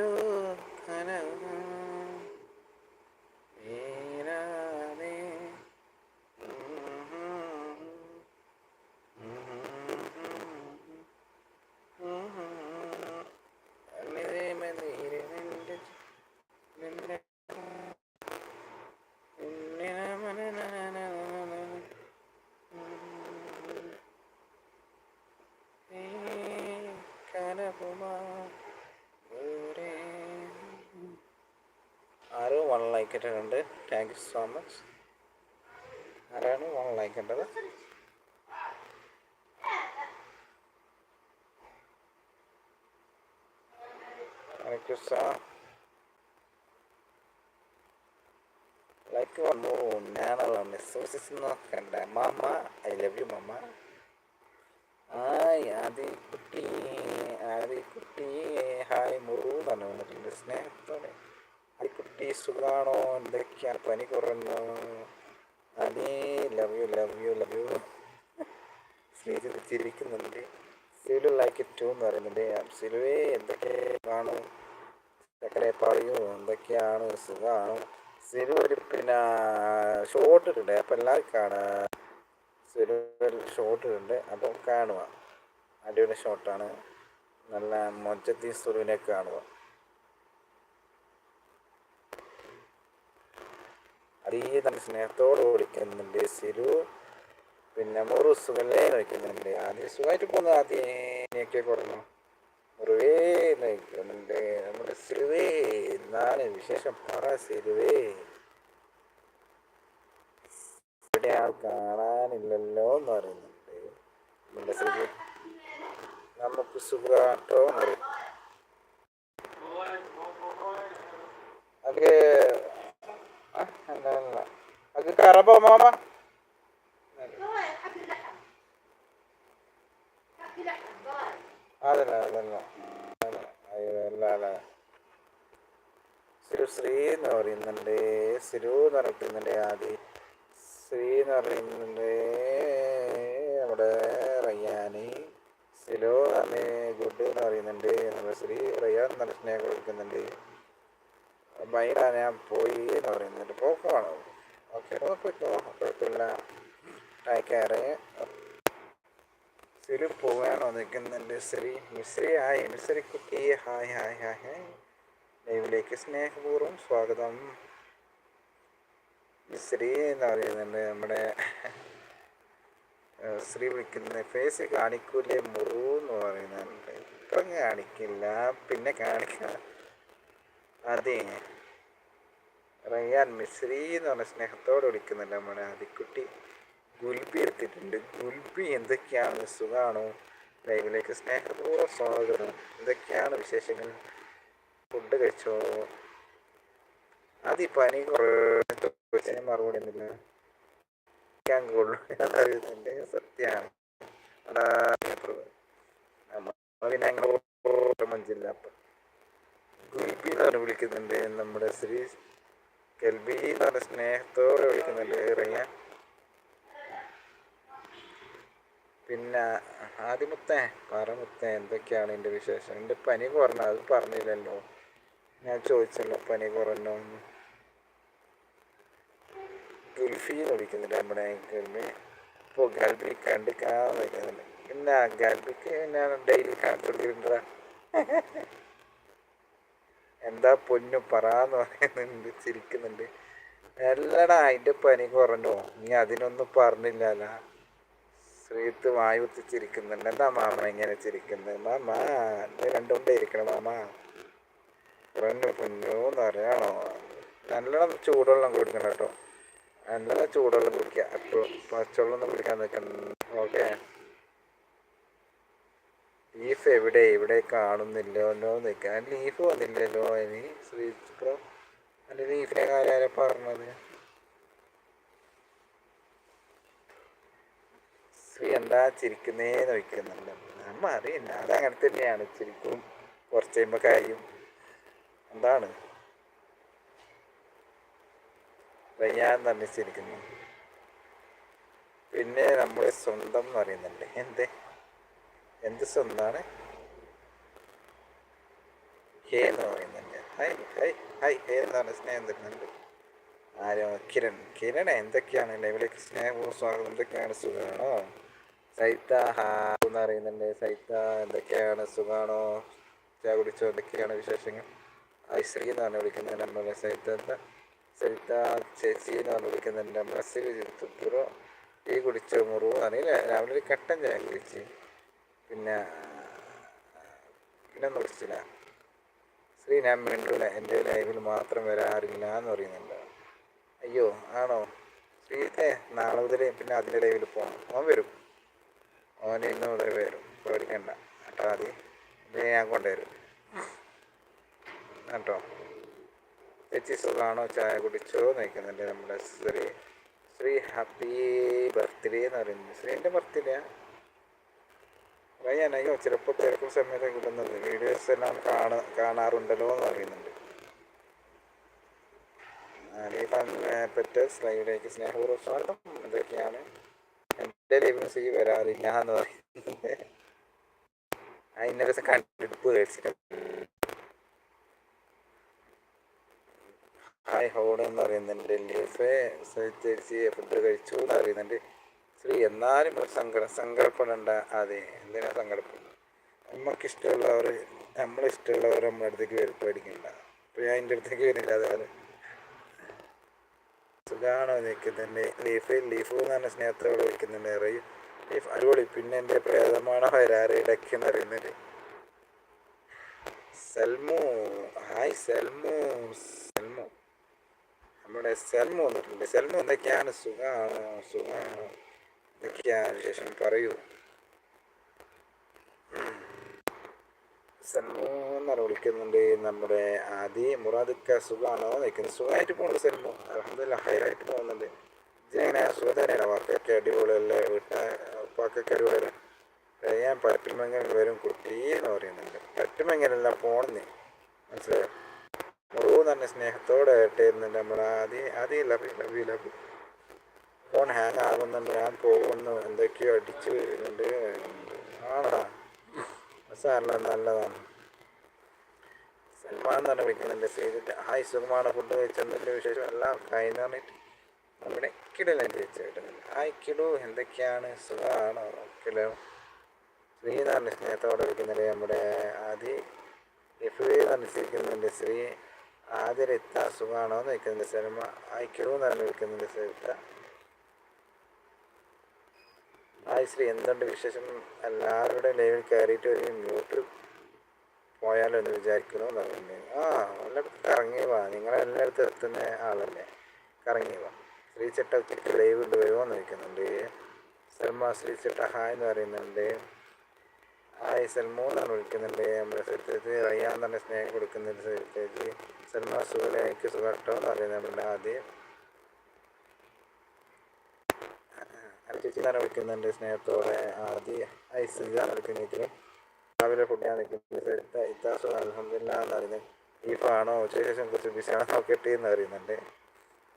Pero ആരോ one like ഇട്ടിട്ടുണ്ട്. Thank you so much ആരാണ് വൺ ലൈക്ക് ഇട്ടത്? താങ്ക് യു സാർ ലൈക്ക് വന്നു ഞാനുള്ള മെസ്സേജസ് നോക്കണ്ട മാമ ഐ ലവ് യു മാമ ഹായ് ആദി കുട്ടി ആദി കുട്ടി ഹായ് മുറു തന്നെ വന്നിട്ടുണ്ട് സ്നേഹത്തോടെ ആദിക്കുട്ടി സുഖാണോ? എന്തൊക്കെയാണ് പനി കുറഞ്ഞു? അതേ love you love you love you Sreejith ചിരിക്കുന്നുണ്ട്. Silu like it too എന്ന് പറയുന്നുണ്ട്. സിലുവേ എന്തൊക്കെ കാണും ചക്കരെ പറയൂ എന്തൊക്കെയാണ്? സുഖമാണ് സിലു ഒരു പിന്നെ ഷോർട്ട് ഇട്ടുണ്ട് അപ്പം എല്ലാവരും കാണാം. സിലു ഷോർട്ട് ഇട്ടുണ്ട് അപ്പം കാണുക അടിപൊളി ഷോട്ടാണ് നല്ല മൊഞ്ചത്തി സുലുവിനെ കാണുക നല്ല സ്നേഹത്തോടെ വിളിക്കുന്നുണ്ട് സിരു പിന്നെ മുറു സുഖല്ലേ നയിക്കുന്നുണ്ട് ആദ്യം സുഖമായിട്ട് പോകുന്നത് ആദ്യമൊക്കെ കുറഞ്ഞു. മുറിവേ നയിക്കുന്നുണ്ട് നമ്മുടെ സിരുവേ എന്നാണ് വിശേഷം? പറ സിരുവേ ഇവിടെ ആൾ കാണാനില്ലല്ലോ എന്ന് പറയുന്നുണ്ട്. നമ്മുടെ സിരു നമുക്ക് സുഖാട്ടോ പറയും അത് ആ, അല്ല അല്ല لا മാമ അതല്ല അതല്ല. അല്ല, അയ്യോ, അല്ല അല്ല സിരു ശ്രീ എന്ന് പറയുന്നുണ്ട്. സിരു എന്ന് പറയുന്നുണ്ട് ആദ്യം. ശ്രീ എന്ന് പറയുന്നുണ്ട് നമ്മുടെ റയ്യാനി. സിലു അന്ന് ഗുഡ് എന്ന് പറയുന്നുണ്ട്. നമ്മുടെ ശ്രീ റയ്യാൻ സ്നേഹം കൊടുക്കുന്നുണ്ട്. ഭയങ്കര ഞാൻ പോയി എന്ന് പറയുന്നുണ്ട് പോക്കമാണോ ഓക്കെ പോയിക്കോ കുഴപ്പമില്ല. ടൈക്കാറ് സിരി പോവാണോ? നിൽക്കുന്നുണ്ട് സിരി മിസ്രി ഹായ് മിസ്രി കുട്ടി. ഹായ് ഹായ് ഹായ് ഹായ് ലൈവിലേക്ക് സ്നേഹപൂർവം സ്വാഗതം. മിസ്രി എന്ന് പറയുന്നുണ്ട് നമ്മുടെ ശ്രീ വിളിക്കുന്ന ഫേസ് കാണിക്കൂലേ മുറു എന്ന് പറയുന്നുണ്ട്. ഇപ്പം കാണിക്കില്ല. പിന്നെ കാണിക്കാം. അതെ. റയ്യാൻ മിശ്രി എന്ന് പറഞ്ഞ സ്നേഹത്തോടെ വിളിക്കുന്നുണ്ട് നമ്മുടെ ആദിക്കുട്ടി ഗുൽബി എടുത്തിട്ടുണ്ട് ഗുൽബി എന്തൊക്കെയാണ് സുഖമാണോ ലൈവിലേക്ക് സ്നേഹപൂർവം സ്വാഗതം എന്തൊക്കെയാണ് വിശേഷങ്ങൾ ഫുഡ് കഴിച്ചോ അത് പനി കുറേ മറുപടി ഒന്നുമില്ല കഴിക്കാൻ കൊള്ളുന്നുണ്ട് സത്യമാണ് പിന്നെ അങ്ങനെ മഞ്ചില്ല ഗുൽബി എന്ന് പറഞ്ഞ് വിളിക്കുന്നുണ്ട് നമ്മുടെ ശ്രീ കെൽബി എന്ന് പറഞ്ഞ സ്നേഹത്തോടെ വിളിക്കുന്നുണ്ട്. ഇറങ്ങിയ. പിന്നെ ആദ്യമുത്തേ പറമുത്തേ എന്തൊക്കെയാണ് എന്റെ വിശേഷം? എന്റെ പനി കുറഞ്ഞ? അത് പറഞ്ഞില്ലല്ലോ. ഞാൻ ചോദിച്ചല്ലോ പനി കുറഞ്ഞോ എന്ന്. ഗുൽഫി എന്ന് വിളിക്കുന്നുണ്ട് നമ്മുടെ ഗൽബി ഇപ്പോൾ ഗൽബി കണ്ടിക്കാൻ വയ്ക്കുന്നുണ്ട് പിന്നെ ഗൽബിക്ക് ഞാൻ ഡെയിലി കാണിച്ചുകൊണ്ടിരുന്നതാ എന്താ പൊന്നു പറയാന്ന് പറയുന്നുണ്ട് ചിരിക്കുന്നുണ്ട്. എല്ലടാ അതിന്റെ പനി കുറഞ്ഞോ? നീ അതിനൊന്നും പറഞ്ഞില്ലല്ല. ശ്രീത്ത് വായുത്തി ചിരിക്കുന്നുണ്ട്. എന്താ മാമ ഇങ്ങനെ ചിരിക്കുന്നത് മാമ ഇത് രണ്ടുകൊണ്ടേ ഇരിക്കണം മാമ. കുറഞ്ഞു പൊന്നു എന്ന് പറയണോ? നല്ലോണം ചൂടുവെള്ളം കുടിക്കണം കേട്ടോ. നല്ല ചൂടുവെള്ളം കുടിക്കുക. അപ്പോൾ പച്ചവെള്ളം ഒന്നും കുടിക്കാൻ നിൽക്കണം ഓക്കെ ലീഫ് എവിടെ ഇവിടെ കാണുന്നില്ലല്ലോ നിൽക്കാൻ ലീഫ് വന്നില്ലല്ലോ. ഇനി ശ്രീ പ്രോ അല്ല ലീഫിനെ കാര്യം പറഞ്ഞത്? ശ്രീ എന്താ ചിരിക്കുന്നേ നോക്കുന്നുണ്ട് നമ്മ അറിയില്ല അത് അങ്ങനെ തന്നെയാണ് ചിരിക്കും. കുറച്ച് കഴിയുമ്പോൾ കാര്യം. എന്താണ്? ഞാൻ തന്നെ ചിരിക്കുന്നു. പിന്നെ നമ്മുടെ സ്വന്തം എന്ന് പറയുന്നുണ്ട്. എന്ത്? എന്ത് സ്വന്തമാണ് ഹേ എന്ന് പറയുന്നുണ്ട്. ഹൈ ഹൈ ഹൈ ഹേ എന്താണ് സ്നേഹം തരുന്നുണ്ട് ആരോ? കിരൺ. കിരൺ എന്തൊക്കെയാണ് ലൈവിലേക്ക് സ്നേഹപൂർവം സ്വാഗതം എന്തൊക്കെയാണ് സുഖമാണോ? സൈത്ത ഹാ എന്ന് പറയുന്നുണ്ട്. സൈത്ത എന്തൊക്കെയാണ് സുഖമാണോ? ചായ കുടിച്ചോ? എന്തൊക്കെയാണ് വിശേഷങ്ങൾ? ഐശ്രീ എന്ന് പറഞ്ഞ് വിളിക്കുന്നുണ്ട് നമ്മളെ സൈത്ത സരിത ചേച്ചി എന്ന് പറഞ്ഞ് വിളിക്കുന്നുണ്ട് നമ്മളെ സിരിത്തുറോ ടീ കുടിച്ചോ? മുറിവ്? അറിയില്ല. രാവിലെ ഒരു കട്ടൻ ചായ കുടിച്ച്. പിന്നെ പിന്നെ ഒന്നും കുടിച്ചില്ല. ശ്രീ ഞാൻ മിണ്ടൂല എന്റെ ലൈഫിൽ മാത്രം വരാറില്ല എന്ന് പറയുന്നുണ്ട്. അയ്യോ ആണോ? ശ്രീത്തെ നാളെ മുതൽ പിന്നെ അതിന്റെ ലൈവിൽ പോകണം ഓൻ വരും. ഓൻ ഇന്ന് മുതൽ വരും. പേടിക്കണ്ട. കേട്ടോ അത് പിന്നെ ഞാൻ കൊണ്ടുവരും. കേട്ടോ? ചേച്ചി സുഖമാണോ ചായ കുടിച്ചോ നയിക്കുന്നുണ്ട് നമ്മുടെ ശ്രീ ശ്രീ ഹാപ്പി ബർത്ത്ഡേ എന്ന് പറയുന്നത്. ശ്രീന്റെ ബർത്ത്ഡേ ഞാൻ അയ്യോ ചിലപ്പോൾ തിരക്കും സമയത്ത് കിട്ടുന്നത് വീഡിയോസ് എല്ലാം കാണ കാണാറുണ്ടല്ലോ എന്ന് പറയുന്നുണ്ട്. പെറ്റേഴ്സ് സ്ലൈഡിലേക്ക് സ്നേഹപൂർവം സ്വാഗതം. എന്തൊക്കെയാണ്? എന്റെ ശ്രീ വരാറില്ല എന്ന് പറയുന്നത് ഇന്നലെ ദിവസം പേടിച്ചിട്ട്. ഹായ് ഹോഡ് എന്ന് പറയുന്നുണ്ട്. ലീഫ് ഫുഡ് കഴിച്ചു എന്ന് പറയുന്നുണ്ട്. ശ്രീ എന്നാലും ഒരു സങ്കടം സങ്കടപ്പെടേണ്ട. അതെ എന്തിനാ സങ്കടപ്പെടുന്നത്? നമുക്കിഷ്ടമുള്ളവർ നമ്മളിഷ്ടമുള്ളവർ നമ്മുടെ അടുത്തേക്ക് വരും പേടിക്കണ്ട. അപ്പോൾ ഞാൻ എന്റെ അടുത്തേക്ക് വരില്ല അതാണ് സുഖമാണോ നിൽക്കുന്നുണ്ട് ലീഫ് ലീഫ് എന്ന് പറഞ്ഞ സ്നേഹത്തോടെ വിളിക്കുന്നുണ്ട് അറിയും ലീഫ് അടിപൊളി. പിന്നെ എന്റെ പ്രേതമാണോ വരാറ് ഇടയ്ക്ക് എന്ന് അറിയുന്നത് സെൽമു ഹായ് സെൽമു സെൽമു. നമ്മുടെ സെൽമു വന്നിട്ടുണ്ട്. സെൽമു എന്തൊക്കെയാണ്? സുഖമാണോ സുഖമാണോ എന്തൊക്കെയാണ് ശേഷം പറയൂ. സെൽമു വിളിക്കുന്നുണ്ട്. നമ്മുടെ ആദി മുറാദിക്ക സുഖമാണോ നിൽക്കുന്നത് സുഖമായിട്ട് പോകുന്നുണ്ട് സെൽമു അലഹമില്ല ഹൈറായിട്ട് പോകുന്നുണ്ട്. ഇങ്ങനെ സുഖം തന്നെയാണ് വാക്കൊക്കെ അടിപൊളിയല്ലേ? വീട്ട ഉപ്പാക്കൊക്കെ അടിപൊളിയല്ലേ? ഞാൻ പറ്റുമെങ്കിൽ വരും കുട്ടി എന്ന് പറയുന്നുണ്ട്. പറ്റുമെങ്കിലല്ല പോണെന്ന്. മനസ്സിലായോ? മുറിവ് തന്നെ സ്നേഹത്തോടെ ആയിട്ട് നമ്മുടെ ആദ്യം ആദ്യം ലഭി ലഭി ലഭി ഫോൺ ഹാങ് ആകുന്നുണ്ട് ഞാൻ പോകുന്നു എന്തൊക്കെയോ അടിച്ച് വരുന്നുണ്ട്. ആണോ? സാറിന് നല്ലതാണ്. സൽമാൻ തന്നെ വിളിക്കുന്നുണ്ട് ചെയ്തിട്ട് ഹായ് സുഖമാണ് ഫുഡ് കഴിച്ചതിന്റെ വിശേഷം എല്ലാം കഴിഞ്ഞു പറഞ്ഞിട്ട് നമ്മുടെ കിടലൻ ചേച്ചിട്ടുണ്ട് ഹായ് കിടു എന്തൊക്കെയാണ്? സുഖമാണോ? കിടോ. ശ്രീ എന്നാണ് സ്നേഹത്തോടെ വിളിക്കുന്നത് നമ്മുടെ ആദി? എഫ് അനുസരിക്കുന്നുണ്ട് ശ്രീ. ആദ്യം സുഖമാണോ എന്ന് വയ്ക്കുന്നുണ്ട് സിനിമ കിടു എന്നാണ് വിളിക്കുന്നുണ്ട് സരിത്ത ഹായ് ശ്രീ എന്തുണ്ട് വിശേഷം? എല്ലാവരുടെ ലൈവിൽ കയറിയിട്ട് ഒരു മ്യൂട്ട് പോയാലോ എന്ന് വിചാരിക്കുന്നു പറഞ്ഞു ആ എല്ലായിടത്തും കറങ്ങി വാ. നിങ്ങളെല്ലായിടത്തും എത്തുന്ന ആളല്ലേ. കറങ്ങി വാ. ശ്രീ ചേട്ട ഉച്ചയ്ക്ക് ലൈവ് ഉണ്ട് വരുമോ എന്ന് ചോദിക്കുന്നുണ്ട്. സൽമ ശ്രീ ചേട്ട ഹായ് എന്ന് പറയുന്നുണ്ട്. ഹായ് സൽമോ എന്നാണ് വിളിക്കുന്നുണ്ട്. നമ്മുടെ സ്ഥലത്തേക്ക് റയ്യാൻ തന്നെ സ്നേഹം കൊടുക്കുന്നുണ്ട് സ്ഥലത്തേക്ക് സൽമ സുഖലേക്ക് സുഖട്ടോ എന്ന് പറയുന്നത് നമ്മുടെ ആദ്യം. തന്നെ വിളിക്കുന്നുണ്ട് സ്നേഹത്തോടെ ഐസ് ഐസിജാണ് വിളിക്കുന്നത് രാവിലെ ഫുഡ് നിൽക്കുന്നത് ഇത്താസു അലഹമില്ല എന്ന് പറയുന്നത്. ബീഫാണോ ഉച്ചശേഷം കുറച്ച് ബിസിയാണോ നോക്കട്ടെ എന്ന് പറയുന്നുണ്ട്.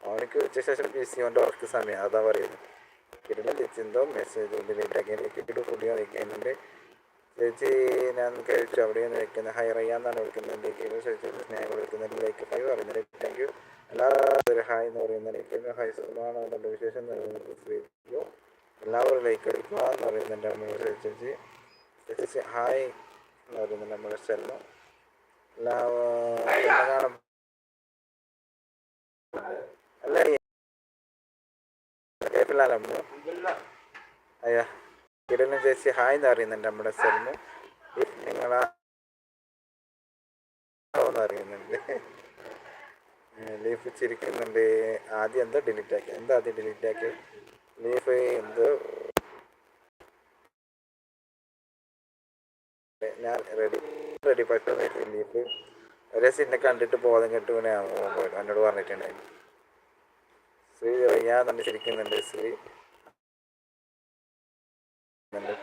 അവനക്ക് ഉച്ചശേഷം ബിസി അവന്റെ വർക്ക് സമയം അതാ പറയുന്നത്. കിട്ടുന്ന ചിന്തോ മെസ്സേജ് ഡിലീറ്റ് ആക്കി കിട്ടിയിട്ട് ഫുഡ് ഞാൻ നിൽക്കുന്നുണ്ട് ചേച്ചി ഞാൻ കഴിച്ചു അവിടെയാണ് വെക്കുന്നത്. ഹൈ റയ്യാന്നാണ് വിളിക്കുന്നത്. ചേച്ചി സ്നേഹം വിളിക്കുന്നുണ്ട് ലൈക്ക് ഫൈവ് പറയുന്നുണ്ട്. താങ്ക് യു എല്ലാവരും ഹായ് എന്ന് പറയുന്നത് ഹൈ സുഖമാണ് അതിന്റെ വിശേഷം? നൽകുന്നത് എല്ലാവരും ലൈക്ക് അടിക്കുക എന്ന് പറയുന്നുണ്ട് അമ്മയുടെ ചേച്ചി. ചേച്ചി ഹായ് എന്ന് പറയുന്നുണ്ട് നമ്മുടെ സെല്ലും എല്ലാവരും അല്ല കേൾപ്പില്ലല്ലോ അയ്യോ കിടലും ചേച്ചി ഹായ് എന്ന് അറിയുന്നുണ്ട് നമ്മുടെ സെല്ലിന് നിങ്ങളാ എന്ന് അറിയുന്നുണ്ട് ലീഫ് ചിരിക്കുന്നുണ്ട് ആദ്യം എന്താ ഡിലീറ്റ് ആക്കി എന്താ ആദ്യം ഡിലീറ്റ് ആക്കി ലീഫ് എന്ത് ഞാൻ റെഡി റെഡി പറ്റുന്ന ലീഫ് ഒരേ സിന്നെ കണ്ടിട്ട് ബോധം കെട്ടുവിനെ പോയത് എന്നോട് പറഞ്ഞിട്ടുണ്ടായിരുന്നു ശ്രീ അറിയാൻ തന്നെ ചിരിക്കുന്നുണ്ട് ശ്രീ.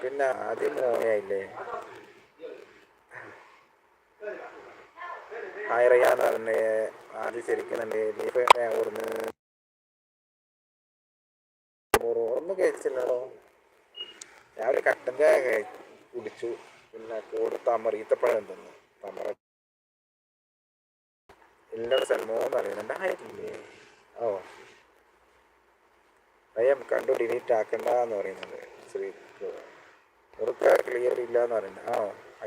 പിന്നെ ആദ്യം മോനെയായില്ലേ ആയിറയ്യാന്ന് പറഞ്ഞ് ആദ്യം ശരിക്കുന്നുണ്ട് ലീഫ് ഓർന്ന് ഓർമ്മ കഴിച്ചില്ലടോ. ഒരു കട്ടൻ ചായ കുടിച്ചു. പിന്നെ കൂടെ തമറ ഈത്തപ്പഴം തിന്നു. തമറ എല്ലാ സ്ഥലമോന്ന് അറിയുന്നുണ്ട് ആയിട്ടില്ലേ ഓ. ഭയം കണ്ടു ഡിലീറ്റ് ആക്കണ്ട എന്ന് പറയുന്നത്. ശ്രീ ക്ലിയർ ഇല്ല എന്ന് പറയുന്നത്. ആണോ